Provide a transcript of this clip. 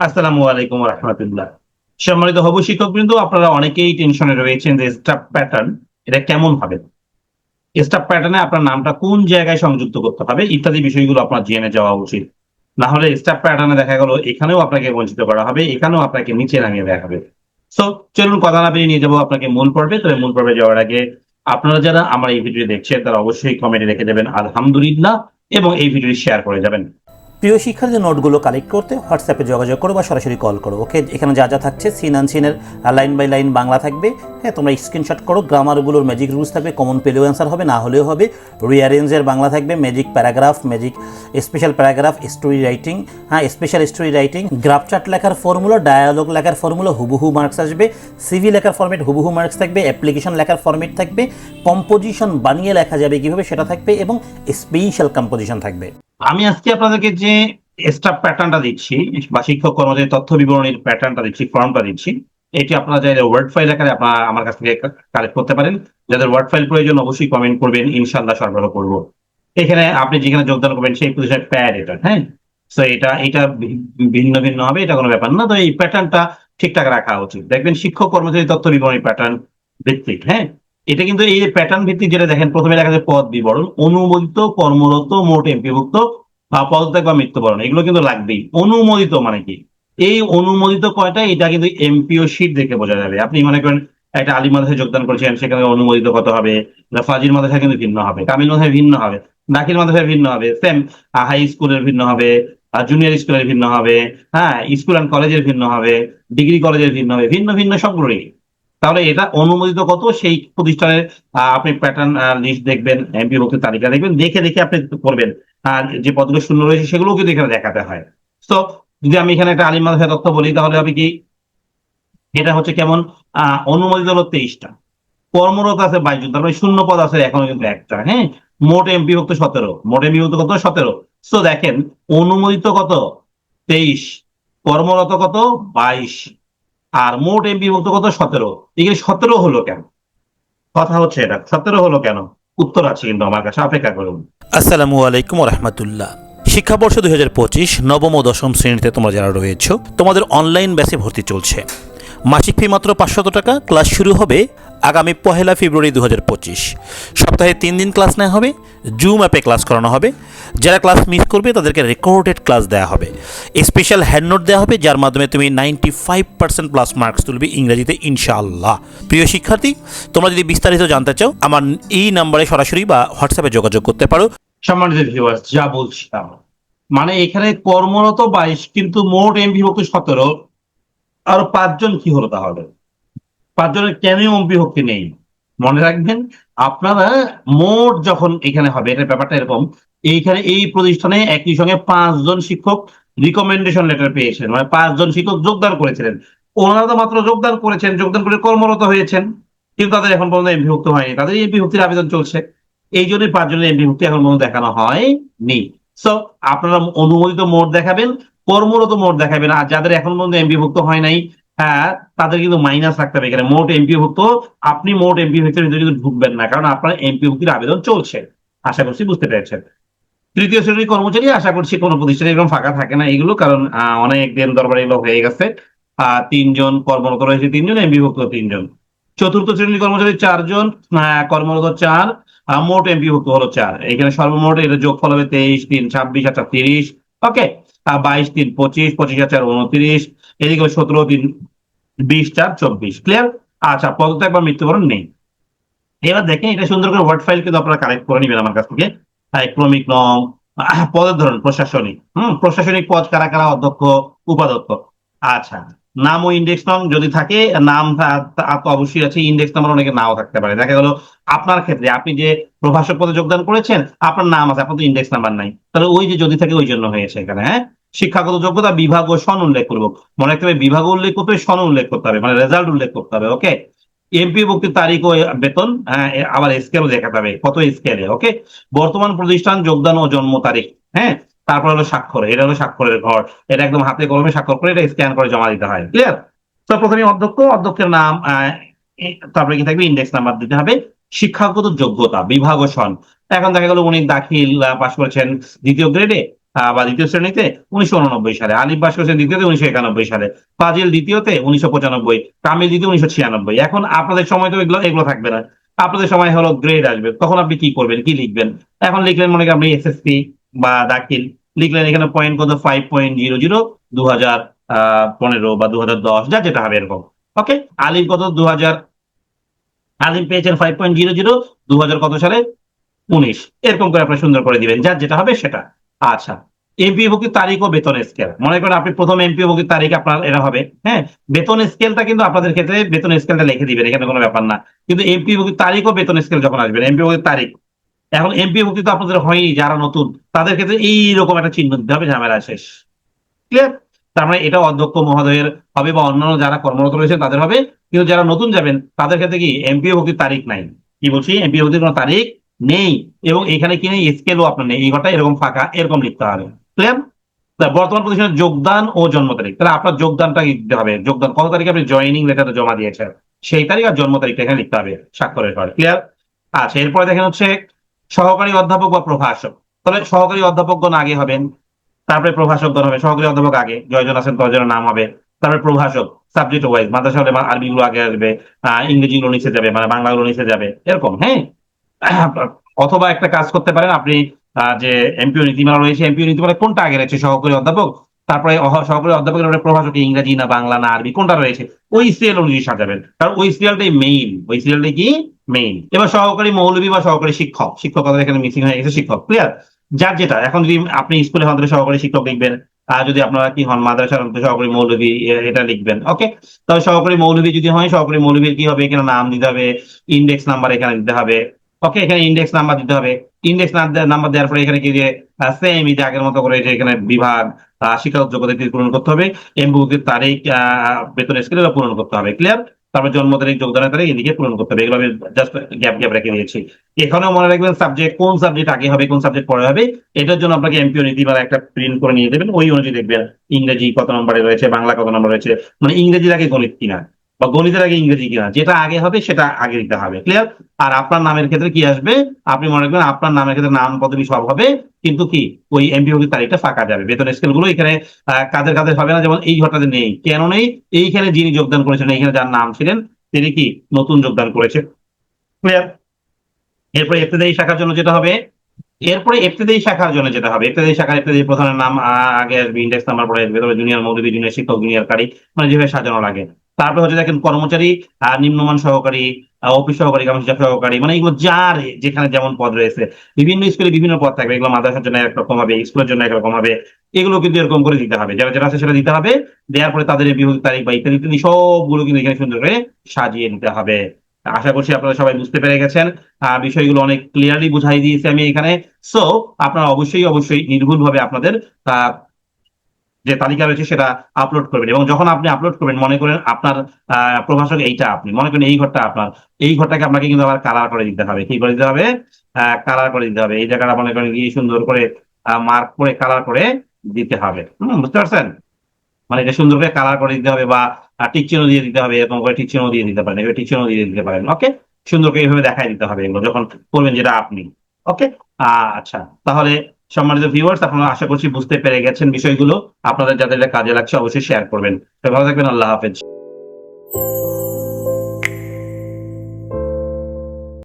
আসসালামু আলাইকুম রহমতুল্লাহ সম্মানিত হবু শিক্ষক কিন্তু আপনারা অনেকেই টেনশনে রয়েছেন যে স্টাফ প্যাটার্ন এটা কেমন হবে? স্টাফ প্যাটার্নে আপনার নামটা কোন জায়গায় সংযুক্ত করতে হবে ইত্যাদি বিষয়গুলো আপনার জেনে যাওয়া উচিত। না হলে স্টাফ প্যাটার্নে দেখা গেল এখানেও আপনাকে বঞ্চিত করা হবে, এখানেও আপনাকে নিচে নামিয়ে দেওয়া হবে। সো, চলুন কথা না পেরিয়ে নিয়ে যাব আপনাকে মূল পর্বে। তবে মূল পর্বে যাওয়ার আগে আপনারা যারা আমার এই ভিডিও দেখছেন, তারা অবশ্যই কমেন্টে রেখে দেবেন, আলহামদুলিল্লাহ এবং এই ভিডিওটি শেয়ার করে যাবেন। প্রিয় শিক্ষার্থীদের নোটগুলো কালেক্ট করতে হোয়াটসঅ্যাপে যোগাযোগ করো বা সরাসরি কল করো ওকে এখানে যা যা থাকছে সিন আনসিনের লাইন বাই লাইন বাংলা থাকবে হ্যাঁ? তোমরা স্ক্রিনশট করো গ্রামারগুলোর ম্যাজিক রুলস থাকবে কমন পেলেও অ্যান্সার হবে, না হলেও হবে রিয়ারেঞ্জের বাংলা থাকবে magic paragraph magic special paragraph story writing হ্যাঁ? Special story writing graph chart লেখার ফর্মুলা ডায়ালগ লেখার ফর্মুলা হুবহু মার্কস আসবে সিভি লেখার ফর্মেট হুবহু মার্কস থাকবে অ্যাপ্লিকেশন লেখার ফর্মেট থাকবে কম্পোজিশন বানিয়ে লেখা যাবে কীভাবে সেটা থাকবে, এবং স্পেশাল কম্পোজিশন থাকবে। আমি আজকে আপনাদেরকে যে স্টাফ প্যাটার্নটা দিচ্ছি, বা শিক্ষক কর্মচারী তথ্য বিবরণীর প্যাটার্নটা দিচ্ছি ফর্মটা দিচ্ছি, এটি আপনারা চাইলে ওয়ার্ড ফাইল আকারে আপনারা আমার কাছ থেকে কালেক্ট করতে পারেন। যাদের ওয়ার্ড ফাইল প্রয়োজন অবশ্যই কমেন্ট করবেন ইনশাল্লাহ সরবরাহ করব। এখানে আপনি যেখানে যোগদান করবেন, সেই প্রতিষ্ঠান প্যাড এটা হ্যাঁ? তো এটা এটা ভিন্ন ভিন্ন হবে, এটা কোনো ব্যাপার না। তো এই প্যাটার্নটা ঠিকঠাক রাখা উচিত। দেখবেন শিক্ষক কর্মচারী তথ্য বিবরণী প্যাটার্ন ভিত্তিক হ্যাঁ? এটা কিন্তু এই প্যাটার্ন ভিত্তিক যেটা দেখেন, প্রথমে লেখা আছে পদ বিবরণ, অনুমোদিত, কর্মরত, মোট এমপিভুক্ত, বা পদত্যাগ বা মৃত্যুবরণ, এগুলো কিন্তু লাগবেই। অনুমোদিত মানে কি? এই অনুমোদিত কয়টা? এটা কিন্তু এমপিও শিট দেখে বোঝা যাবে। আপনি মনে করেন একটা আলী মাদ্রাসায় যোগদান করেছেন, সেখানে অনুমোদিত কত হবে? না, ফাজিল মাদ্রাসায় কিন্তু ভিন্ন হবে, কামিল মাদ্রাসায় ভিন্ন হবে দাখিল মাদ্রাসায় ভিন্ন হবে সেম হাই স্কুলের ভিন্ন হবে জুনিয়র স্কুলের ভিন্ন হবে হ্যাঁ স্কুল অ্যান্ড কলেজের ভিন্ন হবে ডিগ্রি কলেজের ভিন্ন হবে, ভিন্ন ভিন্ন সবগুলোই। তাহলে এটা অনুমোদিত কত? সেই প্রতিষ্ঠানের আপনি প্যাটার্ন লিস্ট দেখবেন এমপি ভুক্তির তালিকা দেখবেন, দেখে দেখে আপনি করবেন। আর যে পদগুলো শূন্য রয়েছে সেগুলোও কিন্তু এখানে দেখাতে হয়। তো যদি আমি এখানে একটা আলিম মাদ্রাসা তথ্য বলি, তাহলে হবে কি? এটা হচ্ছে কেমন? অনুমোদিত হলো তেইশটা। কর্মরত আছে বাইশ জন। তার মানে শূন্য পদ আছে এখনও কিন্তু একটা হ্যাঁ? মোট এমপি ভুক্ত সতেরো। মোট এমপি ভুক্ত কত? সতেরো। তো দেখেন, অনুমোদিত কত? তেইশ। কর্মরত কত? বাইশ। আর মোট এমপি ভুক্ত কত? সতেরো। এখানে সতেরো হলো কেন? কথা হচ্ছে এটা। সতেরো হলো কেন? উত্তর আছে কিন্তু আমার কাছে। অপেক্ষা করুন। আসসালামু আলাইকুম রহমতুল্লাহ। শিক্ষাবর্ষ দুই হাজার পঁচিশ নবম ও দশম শ্রেণীতে তোমরা যারা রয়েছো, তোমাদের অনলাইন ব্যাসে ভর্তি চলছে। মাসিক ফি মাত্র পাঁচশত টাকা। ক্লাস শুরু হবে আগামী পহেলা ফেব্রুয়ারি দু হাজার পঁচিশ। সপ্তাহে তিন দিন ক্লাস নেওয়া হবে, জুম অ্যাপে ক্লাস করানো হবে। যারা ক্লাস মিস করবে, তাদেরকে রেকর্ডেড ক্লাস দেওয়া হবে। স্পেশাল হ্যান্ডনোট দেওয়া হবে, যার মাধ্যমে তুমি ninety five percent plus marks তুলবে ইংরেজিতে, ইনশাআল্লাহ। প্রিয় শিক্ষার্থী, তোমরা যদি বিস্তারিত জানতে চাও, আমার এই নাম্বারে সরাসরি বা হোয়াটসঅ্যাপে যোগাযোগ করতে পারো। যা বলছিলাম। মানে এখানে কর্মরত বাইশ, কিন্তু মোট এমপি ভক্তি সতেরো। আর পাঁচজন কি হলো তাহলে? পাঁচজনের কেন এমপি ভক্তি নেই? মনে রাখবেন, আপনারা মোট যখন এখানে হবে এটা ব্যাপারটা এরকম, এইখানে এই প্রতিষ্ঠানে একই সঙ্গে পাঁচজন শিক্ষক রিকমেন্ডেশন লেটার পেয়েছেন। মানে পাঁচজন শিক্ষক যোগদান করেছিলেন। ওনারা তো মাত্র যোগদান করেছেন, যোগদান করে কর্মরত হয়েছেন। কিন্তু তাদের এখন পর্যন্ত এমপি ভুক্ত হয়নি। তাদের এমপি ভুক্তির আবেদন চলছে। এই জন্যই পাঁচজনের এমপি ভুক্তি এখন পর্যন্ত দেখানো হয়নি। সো আপনারা অনুমোদিত মোট দেখাবেন, কর্মরত মোট দেখাবেন। আর যাদের এখন পর্যন্ত এমপি ভুক্ত হয় নাই হ্যাঁ তাদের কিন্তু মাইনাস রাখতে হবে এখানে। মোট এমপি ভুক্ত, আপনি মোট এমপি ভিতরে কিন্তু ঢুকবেন না, কারণ আপনার এমপি ভুক্তির আবেদন চলছে। আশা করছি বুঝতে পেরেছেন। তৃতীয় শ্রেণির কর্মচারী, আশা করছি কোনো প্রতিষ্ঠানে এরকম ফাঁকা থাকে না এগুলো, কারণ অনেক দিন দরবারে এগুলো হয়ে গেছে। তিনজন কর্মরত রয়েছে, তিনজন এমপি ভুক্ত তিনজন। চতুর্থ শ্রেণির কর্মচারী চারজন কর্মরত চার মোট এমপি ভুক্ত হলো চার। এখানে সর্বমোট এটা যোগফল হবে তেইশ, তিন, ছাব্বিশ আচ্ছা তিরিশ। ওকে বাইশ তিন পঁচিশ পঁচিশ চার উনত্রিশ, এদিকে সতেরো, তিন, বিশ, চার, চব্বিশ। ক্লিয়ার আচ্ছা পদত্যাগ বা মৃত্যুবরণ নেই। এবার দেখেন, এটা সুন্দর করে ওয়ার্ড ফাইল কিন্তু আপনারা কালেক্ট করে নেবেন আমার কাছ থেকে। ক্রমিক নং, পদের ধরন, প্রশাসনিক। হম, প্রশাসনিক পদ কারা কারা? অধ্যক্ষ, উপাধ্যক্ষ। আচ্ছা নাম ও ইন্ডেক্স নং যদি থাকে, নাম তো অবশ্যই আছে ইন্ডেক্স নাম্বার অনেকে নাও থাকতে পারে। দেখা গেল, আপনার ক্ষেত্রে আপনি যে প্রভাষক পদে যোগদান করেছেন, আপনার নাম আছে, আপনার তো ইন্ডেক্স নাম্বার নাই। তাহলে ওই যে যদি থাকে, ওই জন্য হয়েছে এখানে হ্যাঁ? শিক্ষাগত যোগ্যতা বিভাগ ও সন উল্লেখ করব। মনে রাখতে হবে বিভাগ উল্লেখ করতে সন উল্লেখ করতে হবে মানে রেজাল্ট উল্লেখ করতে হবে ওকে এমপি ভুক্তির তারিখ ও বেতন হ্যাঁ, আবার স্কেলও দেখাতে হবে কত স্কেলে ওকে বর্তমান প্রতিষ্ঠান যোগদান ও জন্ম তারিখ হ্যাঁ? তারপর হলো স্বাক্ষর এটা হলো স্বাক্ষরের ঘর এটা একদম হাতে কলমে স্বাক্ষর করে এটা স্ক্যান করে জমা দিতে হয় ক্লিয়ার তো প্রথমে অধ্যক্ষ অধ্যক্ষের নাম তারপরে কি থাকবে ইন্ডেক্স নাম্বার দিতে হবে শিক্ষাগত যোগ্যতা বিভাগ ও সন এখন দেখা গেল উনি দাখিল পাশ করেছেন দ্বিতীয় গ্রেডে বা দ্বিতীয় শ্রেণীতে উনিশশো উননব্বই সালে, আলিফ বাস করেছেন দ্বিতীয়তে উনিশশো একানব্বই সালে ফাজিল দ্বিতীয়তে উনিশশো পঁচানব্বই কামিল দ্বিতীয় উনিশশো ছিয়ানব্বই। এখন আপনাদের সময় তো এগুলো এগুলো থাকবে না। আপনাদের সময় হলো গ্রেড আসবে। তখন আপনি কি করবেন, কি লিখবেন? এখন লিখলেন মনে আপনি এসএসসি বা দাখিল। লিখলেন এখানে পয়েন্ট কত? ফাইভ পয়েন্ট জিরো জিরো দু হাজার পনেরো বা দু হাজার দশ, যা যেটা হবে এরকম। ওকে আলিম কত? দু হাজার আলিম পেয়েছেন ফাইভ পয়েন্ট জিরো জিরো দু হাজার কত সালে? উনিশ। এরকম করে আপনি সুন্দর করে দিবেন। যার যেটা হবে সেটা। আচ্ছা এমপি ভুক্তির তারিখ ও বেতন স্কেল মনে করেন আপনি প্রথম এমপি ভুক্তির তারিখ আপনার এটা হবে হ্যাঁ? বেতন স্কেলটা কিন্তু আপনাদের ক্ষেত্রে বেতন স্কেলটা লিখে দিবেন, এখানে কোনো ব্যাপার না। কিন্তু এমপি ভুক্তির তারিখ ও বেতন স্কেল যখন আসবেন এমপি ভুক্তির তারিখ। এখন এমপি ভুক্তি তো আপনাদের হয়নি যারা নতুন, তাদের ক্ষেত্রে এইরকম একটা চিহ্ন দিতে হবে, ঝামেলা শেষ। ক্লিয়ার তার মানে এটা অধ্যক্ষ মহোদয়ের হবে বা অন্যান্য যারা কর্মরত রয়েছে তাদের হবে। কিন্তু যারা নতুন যাবেন, তাদের ক্ষেত্রে কি এমপি ভুক্তির তারিখ নাই। কি বলছি? এমপি ভুক্তির কোনো তারিখ নেই এবং এখানে কি নেই? স্কেলও আপনার নেই। এই ঘরটা এরকম ফাঁকা এরকম লিখতে হবে। ক্লিয়ার বর্তমান প্রতিষ্ঠানের যোগদান ও জন্ম তারিখ। তাহলে আপনার যোগদানটা দিতে হবে? যোগদান কত তারিখে আপনি জয়েনিং লেটারটা জমা দিয়েছেন? সেই তারিখ আর জন্ম তারিখটা এখানে লিখতে হবে স্বাক্ষরের পর। ক্লিয়ার আচ্ছা এরপরে দেখেন হচ্ছে সহকারী অধ্যাপক বা প্রভাষক। তাহলে সহকারী অধ্যাপকগণ আগে হবেন তারপরে প্রভাষকগণ হবে। সহকারী অধ্যাপক আগে জয়জন আছেন দশজনের নাম হবে। তারপরে প্রভাষক সাবজেক্ট ওয়াইজ মাদ্রাসা হলে আরবি গুলো আগে আসবে আহ, ইংরেজি গুলো নিচে যাবে মানে বাংলা গুলো নিচে যাবে এরকম হ্যাঁ? অথবা একটা কাজ করতে পারেন, আপনি যে এমপিও নীতিমালা রয়েছে, এমপিও নীতিমালা কোনটা আগে রয়েছে? সহকারী অধ্যাপক, তারপরে সহকারী অধ্যাপকের উপরে প্রভাষক ইংরেজি না বাংলা না আরবি, কোনটা রয়েছে? ওই সিরিয়াল অনুযায়ী সাজাবেন। কারণ ওই সিরিয়ালটাই মেইন ওই সিরিয়ালটাই কি? মেইন এবার সহকারী মৌলবী বা সহকারী শিক্ষক শিক্ষকতার এখানে মিসিং হয়ে গেছে, শিক্ষক ক্লিয়ার যার যেটা, এখন যদি আপনি স্কুলে হন সহকারী শিক্ষক লিখবেন, আর যদি আপনারা কি হন মাদ্রাসার সহকারী মৌলবী এটা লিখবেন ওকে তবে সহকারী মৌলবী যদি হয়, সহকারী মৌলবীর কি হবে? এখানে নাম দিতে হবে ইন্ডেক্স নাম্বার এখানে দিতে হবে ওকে এখানে ইন্ডেক্স নাম্বার দিতে হবে। ইন্ডেক্স নাম্বার দেওয়ার পরে এখানে কি যে সেম যে আগের মতো করে এখানে বিভাগ শিক্ষাগত যোগ্যতা পূরণ করতে হবে। এমবুকের তারিখ বেতন স্কেল পূরণ করতে হবে। ক্লিয়ার তারপর জন্ম তারিখ, যোগদানের তারিখ এদিকে পূরণ করতে হবে। এগুলো আমি জাস্ট গ্যাপ গ্যাপ রেখে দিয়েছি। এখানেও মনে রাখবেন সাবজেক্ট কোন সাবজেক্ট আগে হবে, কোন সাবজেক্ট পরে হবে, এটার জন্য আপনাকে এমপিও নীতিমালা একটা প্রিন্ট করে নিয়ে দেবেন ওই অনুযায়ী দেখবেন ইংরেজি কত নম্বরে রয়েছে, বাংলা কত নম্বর রয়েছে। মানে ইংরেজির আগে গণিত কিনা বা গণিতের আগে ইংরেজি কিনা যেটা আগে হবে, সেটা আগে দিতে হবে। ক্লিয়ার আর আপনার নামের ক্ষেত্রে কি আসবে? আপনি মনে রাখবেন আপনার নামের ক্ষেত্রে নাম পদবি সব হবে, কিন্তু কি? ওই এমপিও তারিখটা ফাঁকা যাবে। বেতন স্কেলগুলো এখানে কাদের কাদের হবে না, যেমন এই ঘরটাতে নেই, কেন নেই? এইখানে যিনি যোগদান করেছেন, এইখানে যার নাম ছিলেন, তিনি কি? নতুন যোগদান করেছে। ক্লিয়ার এরপরে ইবতেদায়ী শাখার জন্য যেটা হবে, এরপরে ইবতেদায়ী শাখার জন্য যেটা হবে, ইবতেদায়ী শাখার ইবতেদায়ী প্রধানের নাম আগে আসবে ইন্ডেক্স নাম্বার পরে আসবে, তবে জুনিয়র মৌলবী জুনিয়র শিক্ষক জুনিয়র কারি মানে যেভাবে সাজানো লাগে। তারপরে হচ্ছে দেখেন কর্মচারী নিম্নমান সহকারী অফিস সহকারী কাম সহকারী মানে এগুলো যার যেখানে যেমন পদ রয়েছে। বিভিন্ন স্কুলে বিভিন্ন পদ থাকবে। এগুলো মাদ্রাসার জন্য একরকম হবে স্কুলের জন্য একরকম হবে। এগুলো কিন্তু এরকম করে দিতে হবে। যারা যারা আছে সেটা দিতে হবে। দেওয়ার পরে তাদের বিভাগ তারিখ বা ইত্যাদি ইত্যাদি সবগুলো কিন্তু এখানে সুন্দর করে সাজিয়ে নিতে হবে। আশা করছি আপনারা সবাই বুঝতে পেরে গেছেন। বিষয়গুলো অনেক ক্লিয়ারলি বুঝাই দিয়েছি আমি এখানে। সো আপনারা অবশ্যই অবশ্যই নির্ভুলভাবে আপনাদের আহ, যে তালিকা রয়েছে সেটা আপলোড করবেন। এবং যখন আপনি আপলোড করবেন, মনে করেন আপনার প্রভাষক এইটা আপনি, মনে করেন এই ঘরটা আপনার, এই ঘরটাকে আপনাকে কিন্তু আবার কালার করে দিতে হবে। কি করে দিতে হবে? কালার করে দিতে হবে। এই জায়গাটা মনে করেন কি সুন্দর করে মার্ক করে কালার করে দিতে হবে। হম, বুঝতে পারছেন? মানে এটা সুন্দর করে কালার করে দিতে হবে বা টিক দিয়ে দিতে হবে, এরকম করে টিক দিয়ে দিতে পারেন, এভাবে টিক দিয়ে দিতে পারেন ওকে সুন্দর করে এইভাবে দেখাই দিতে হবে এগুলো, যখন করবেন যেটা আপনি ওকে আচ্ছা তাহলে সম্মানিত ভিউয়ার্স আপনারা আশা করছি বুঝতে পেরে গেছেন বিষয়গুলো। আপনাদের যাদের কাজে লাগছে অবশ্যই শেয়ার করবেন। ভালো থাকবেন, আল্লাহ হাফেজ।